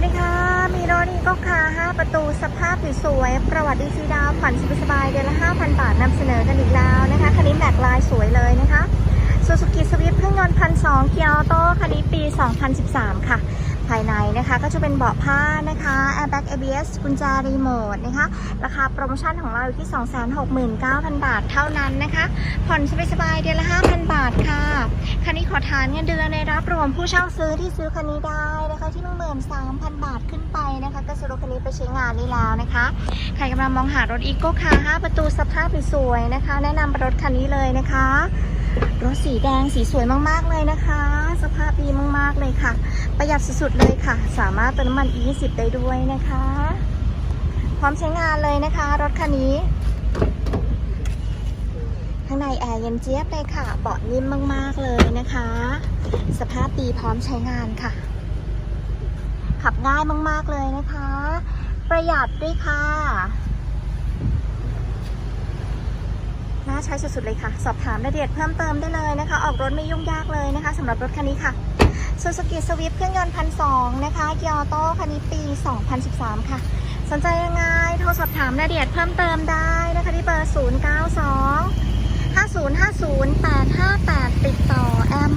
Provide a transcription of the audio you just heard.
วัสดีค่ะ มีรถนี้ก็คาร์5ประตูสภาพสวยๆประวัติดีซีดาวผ่อนสบายๆเดือนละ 5,000 บาทนำเสนอกันอีกแล้วนะคะ คันนี้แม็กลายสวยเลยนะคะซูซูกิสวิฟเครื่องยนต์พันสองเกียร์ออโต้คันนี้ปี 2013 ค่ะ ภายในนะคะก็จะเป็นเบาะผ้านะคะ Airbag ABS กุญแจรีโมทนะคะ ราคาโปรโมชั่นของเราอยู่ที่ 269,000 บาทเท่านั้นนะคะ ผ่อนสบายๆเดือนละ 5,000 บาทค่ะ คันนี้ขอทานเงินเดือนในรับรวมผู้เช่าซื้อที่ซื้อคันนี้ได้นะคะที่ 13,000 บาทขึ้นไปนะคะก็ซื้อรถคันนี้ไปใช้งานได้แล้วนะคะ ใครกำลังมองหารถอีโก้คาร์5ประตูสภาพสวยๆนะคะ แนะนำรถคันนี้เลยนะคะ รถสีแดงสีสวยมากๆเลยนะคะ ดีมากๆเลยค่ะ ประหยัดสุดๆเลยค่ะ สามารถเติมน้ำมัน E20 ได้ด้วยนะคะ พร้อมใช้งานเลยนะคะ รถคันนี้ ข้างในแอร์เย็นเจี๊ยบเลยค่ะ เบาะนิ่มมากๆเลยนะคะ สภาพดีพร้อมใช้งานค่ะ ขับง่ายมากๆเลยนะคะ ประหยัดด้วยค่ะ น่าใช้สุดๆเลยค่ะ สอบถามรายละเอียดเพิ่มเติมได้เลยนะคะ ออกรถไม่ยุ่งยากเลยนะคะสำหรับรถคันนี้ค่ะ Suzuki Swift เครื่องยนต์พันสองนะคะเกียร์ออโต้คันนี้ปี 2013 ค่ะ สนใจยังไงโทรสอบถามรายละเอียดเพิ่มเติมได้นะคะที่เบอร์ 092 5050 858 ติดต่อแอม